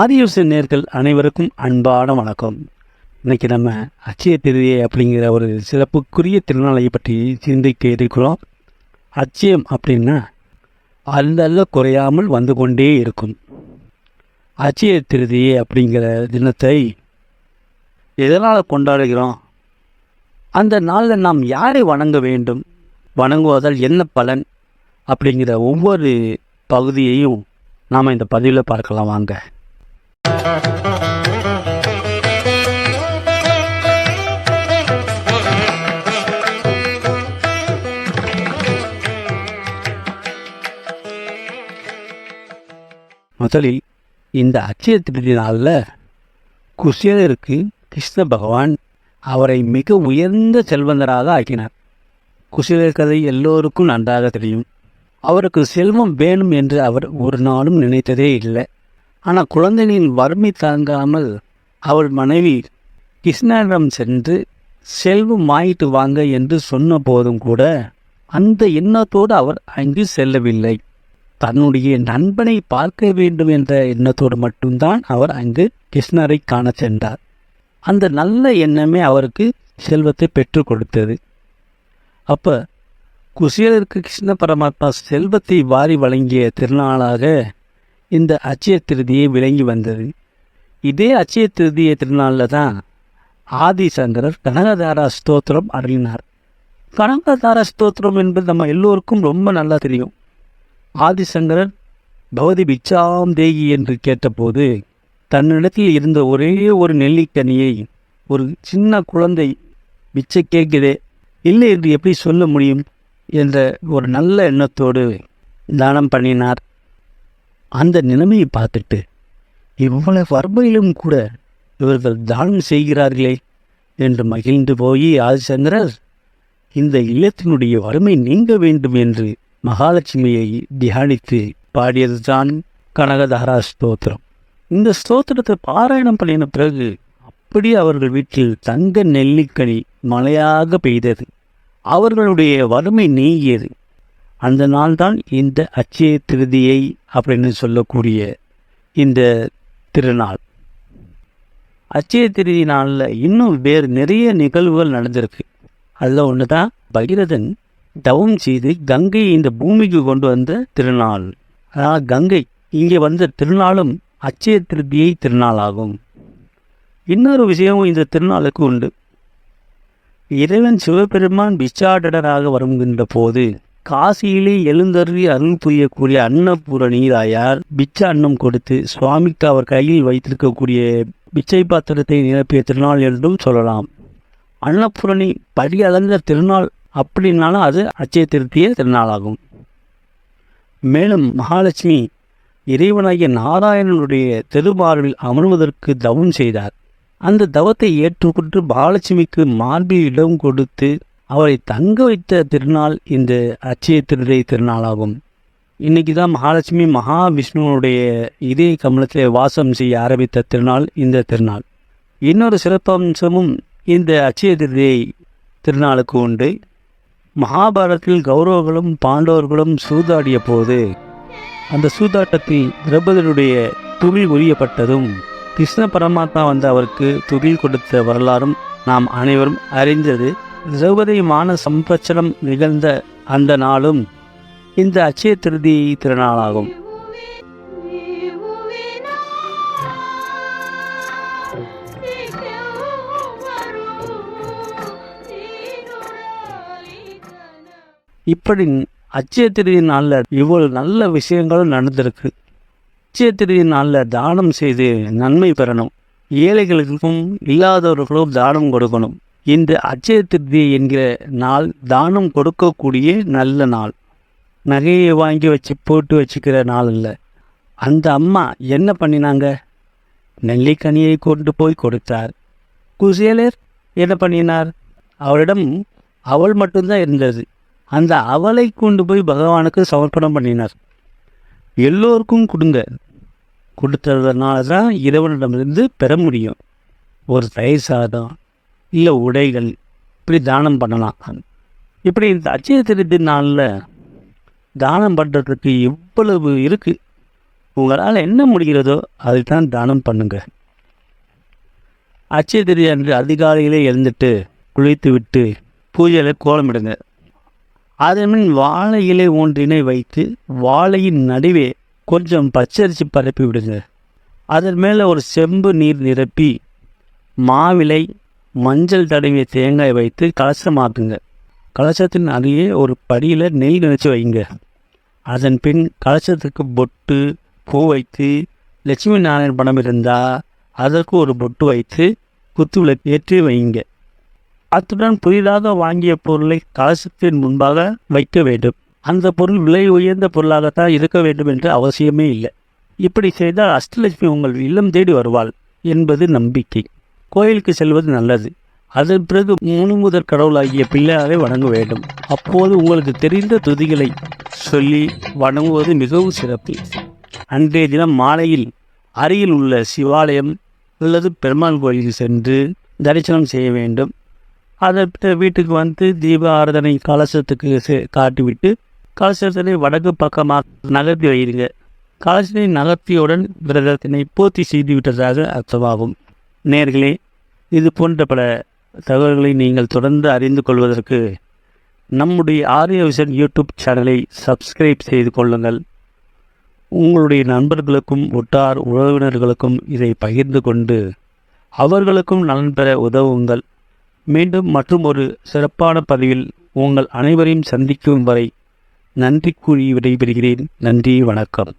ஆதியோச நேர்கள் அனைவருக்கும் அன்பான வணக்கம். இன்றைக்கி நம்ம அச்சய திருதியை அப்படிங்கிற ஒரு சிறப்புக்குரிய திருநாளை பற்றி சிந்திக்க இருக்கிறோம். அச்சயம் அப்படின்னா அந்தல்ல குறையாமல் வந்து கொண்டே இருக்கும். அச்சய திருதியை அப்படிங்கிற தினத்தை எதனால் கொண்டாடுகிறோம்? அந்த நாளில் நாம் யாரை வணங்க வேண்டும்? வணங்குவதால் என்ன பலன்? அப்படிங்கிற ஒவ்வொரு பகுதியையும் நாம் இந்த பதிவில் பார்க்கலாம் வாங்க. முதலில் இந்த அச்சய திருதி நாளில் குசேலருக்கு கிருஷ்ண பகவான் அவரை மிக உயர்ந்த செல்வந்தராக ஆக்கினார். குசேலர் கதை எல்லோருக்கும் நன்றாக தெரியும். அவருக்கு செல்வம் வேணும் என்று அவர் ஒரு நாளும் நினைத்ததே இல்லை. ஆனால் குழந்தையின் வறுமை தாங்காமல் அவள் மனைவி கிருஷ்ணனிடம் சென்று செல்வம் வாங்கிட்டு வாங்க என்று சொன்ன போதும் கூட அந்த எண்ணத்தோடு அவர் அங்கு செல்லவில்லை. தன்னுடைய நண்பனை பார்க்க வேண்டும் என்ற எண்ணத்தோடு மட்டும்தான் அவர் அங்கு கிருஷ்ணரை காண சென்றார். அந்த நல்ல எண்ணமே அவருக்கு செல்வத்தை பெற்றுக் கொடுத்தது. அப்போ குசேலருக்கு கிருஷ்ண பரமாத்மா செல்வத்தை வாரி வழங்கிய திருநாளாக இந்த அச்சய திருதியை விளங்கி வந்தது. இதே அச்சய திருதிய திருநாளில் தான் ஆதிசங்கரர் கனகதாரா ஸ்தோத்திரம் அருளினார். கனகதாரா ஸ்தோத்திரம் என்பது நம்ம எல்லோருக்கும் ரொம்ப நல்லா தெரியும். ஆதிசங்கரர் பகவதி பிச்சாம் தேகி என்று கேட்டபோது தன்னிடத்தில் இருந்த ஒரே ஒரு நெல்லிக்கனியை ஒரு சின்ன குழந்தை பிச்சை கேட்குதே இல்லை என்று எப்படி சொல்ல முடியும்? என்ற ஒரு நல்ல எண்ணத்தோடு தானம் பண்ணினார். அந்த நிலைமையை பார்த்துட்டு இவ்வளவு வறுமையிலும் கூட இவர்கள் தானம் செய்கிறார்களே என்று மகிழ்ந்து போய் ஆதிசங்கரர் இந்த இல்லத்தினுடைய வறுமை நீங்க வேண்டும் என்று மகாலட்சுமியை தியானித்து பாடியதுதான் கனகதாரா ஸ்தோத்திரம். இந்த ஸ்தோத்திரத்தை பாராயணம் பண்ணின பிறகு அப்படியே அவர்கள் வீட்டில் தங்க நெல்லிக்கனி மழையாக பெய்தது. அவர்களுடைய வறுமை நீங்கியது. அந்த நாள்தான் இந்த அச்சய திருதியை அப்படின்னு சொல்லக்கூடிய இந்த திருநாள். அச்சய திருதி நாளில் இன்னும் வேறு நிறைய நிகழ்வுகள் நடந்திருக்கு. அதில் ஒன்று தான் பகிரதன் தவம் செய்து கங்கையை இந்த பூமிக்கு கொண்டு வந்த திருநாள். அதாவது கங்கை. இங்கே வந்த திருநாளும் அச்சய திருதியை திருநாளாகும். இன்னொரு விஷயமும் இந்த திருநாளுக்கு உண்டு. இறைவன் சிவபெருமான் பிச்சாடனராக வருகின்ற போது காசியிலே எழுந்தருளி அருள் புரியக்கூடிய அன்னபூரணீராயார் பிச்சை அன்னம் கொடுத்து சுவாமிக்கு அவர் கையில் வைத்திருக்கக்கூடிய பிச்சை பாத்திரத்தை நிரப்பிய திருநாள் என்றும் சொல்லலாம். அன்னபூரணி படி அளந்த திருநாள் அப்படின்னாலும் அது அச்சய திருத்திய திருநாளாகும். மேலும் மகாலட்சுமி இறைவனாகிய நாராயணனுடைய திருமார்பில் அமர்வதற்கு தவம் செய்தார். அந்த தவத்தை ஏற்றுக்கொண்டு மகாலட்சுமிக்கு மார்பில் இடம் கொடுத்து அவரை தங்க வைத்த திருநாள் இந்த அச்சய திருதை திருநாளாகும். இன்னைக்கு தான் மகாலட்சுமி மகாவிஷ்ணுவனுடைய இதய கமலத்தில் வாசம் செய்ய ஆரம்பித்த திருநாள் இந்த திருநாள். இன்னொரு சிறப்பம்சமும் இந்த அச்சய திருதியை திருநாளுக்கு உண்டு. மகாபாரதத்தில் கௌரவர்களும் பாண்டவர்களும் சூதாடிய போது அந்த சூதாட்டத்தில் திரௌபதியுடைய துகில் உரியப்பட்டதும் கிருஷ்ண பரமாத்மா வந்து அவருக்கு துகில் கொடுத்த வரலாறும் நாம் அனைவரும் அறிந்தது. திரௌபதி மான சம்பிரச்சனம் நிகழ்ந்த அந்த நாளும் இந்த அச்சய திருதி திருநாளாகும். இப்படி அச்சய திருதி நாளில் இவ்வளவு நல்ல விஷயங்களும் நடந்திருக்கு. அச்சய திருதி நாளில் தானம் செய்து நன்மை பெறணும். ஏழைகளுக்கும் இல்லாதவர்களுக்கும் தானம் கொடுக்கணும். இந்த அச்சய திருதி என்கிற நாள் தானம் கொடுக்கக்கூடிய நல்ல நாள். நகையை வாங்கி வச்சு போட்டு வச்சுக்கிற நாள் இல்லை அந்த அம்மா என்ன பண்ணினாங்க? நெல்லிக்கனியை கொண்டு போய் கொடுத்தார். குசேலர் என்ன பண்ணினார்? அவரிடம் அவள் மட்டும்தான் இருந்தது. அந்த அவளை கொண்டு போய் பகவானுக்கு சமர்ப்பணம் பண்ணினார். எல்லோருக்கும் கொடுங்க. கொடுத்ததுனால தான் இறைவனிடமிருந்து பெற முடியும். ஒரு தயிர் சாதம் இல்லை உடைகள் இப்படி தானம் பண்ணலாம். இப்படி இந்த அச்சய திருத்தி நாளில் தானம் பண்ணுறதுக்கு எவ்வளவு இருக்குது உங்களால் என்ன முடிகிறதோ அதுதான் தானம் பண்ணுங்க. அச்சய திருதி அன்று அதிகாலையிலே எழுந்துட்டு குளித்து விட்டு பூஜையில் கோலமிடுங்க. அதன்பின் வாழை இலை ஒன்றினை வைத்து வாழையின் நடுவே கொஞ்சம் பச்சரிசி பரப்பி விடுங்க அதன் மேலே ஒரு செம்பு நீர் நிரப்பி மாவிலை மஞ்சள் தடவிய தேங்காய் வைத்து கலசமாக்குங்க கலசத்தின் அருகே ஒரு படியில் நெய் நினைச்சி வைங்க. அதன் பின் கலசத்துக்கு பொட்டு பூ வைத்து லட்சுமி நாராயண் படம் இருந்தால் அதற்கு ஒரு பொட்டு வைத்து குத்துவிளக்கு ஏற்றி வைங்க. அத்துடன் புதிதாக வாங்கிய பொருளை கலசத்தின் முன்பாக வைக்க வேண்டும். அந்த பொருள் விலை உயர்ந்த பொருளாகத்தான் இருக்க வேண்டும் என்று அவசியமே இல்லை. இப்படி செய்தால் அஷ்டலட்சுமி உங்கள் இல்லம் தேடி வருவாள் என்பது நம்பிக்கை. கோயிலுக்கு செல்வது நல்லது. அதன் பிறகு மூணு முதற் கடவுளாகிய பிள்ளையாரை வணங்க வேண்டும். அப்போது உங்களுக்கு தெரிந்த துதிகளை சொல்லி வணங்குவது மிகவும் சிறப்பு. அன்றைய தினம் மாலையில் அருகில் உள்ள சிவாலயம் அல்லது பெருமாள் கோயிலுக்கு சென்று தரிசனம் செய்ய வேண்டும். அதை வீட்டுக்கு வந்து தீப ஆராதனை கலசத்துக்கு செ- காட்டிவிட்டு கலசத்தினை வடக்கு பக்கமாக நகர்த்தி வைருங்க கலசத்தை நகர்த்தியுடன் விரதத்தினை பூர்த்தி செய்து விட்டதாக அர்த்தமாகும். நேர்களே இது போன்ற பல தகவல்களை நீங்கள் தொடர்ந்து அறிந்து கொள்வதற்கு நம்முடைய ஆரிய விஷன் யூடியூப் சேனலை சப்ஸ்கிரைப் செய்து கொள்ளுங்கள். உங்களுடைய நண்பர்களுக்கும் உட்டார் உறவினர்களுக்கும் இதை பகிர்ந்து கொண்டு அவர்களுக்கும் நலன் பெற உதவுங்கள். மீண்டும் மற்றும் ஒரு சிறப்பான பதிவில் உங்கள் அனைவரையும் சந்திக்கும் வரை நன்றி கூறி விடைபெறுகிறேன். நன்றி வணக்கம்.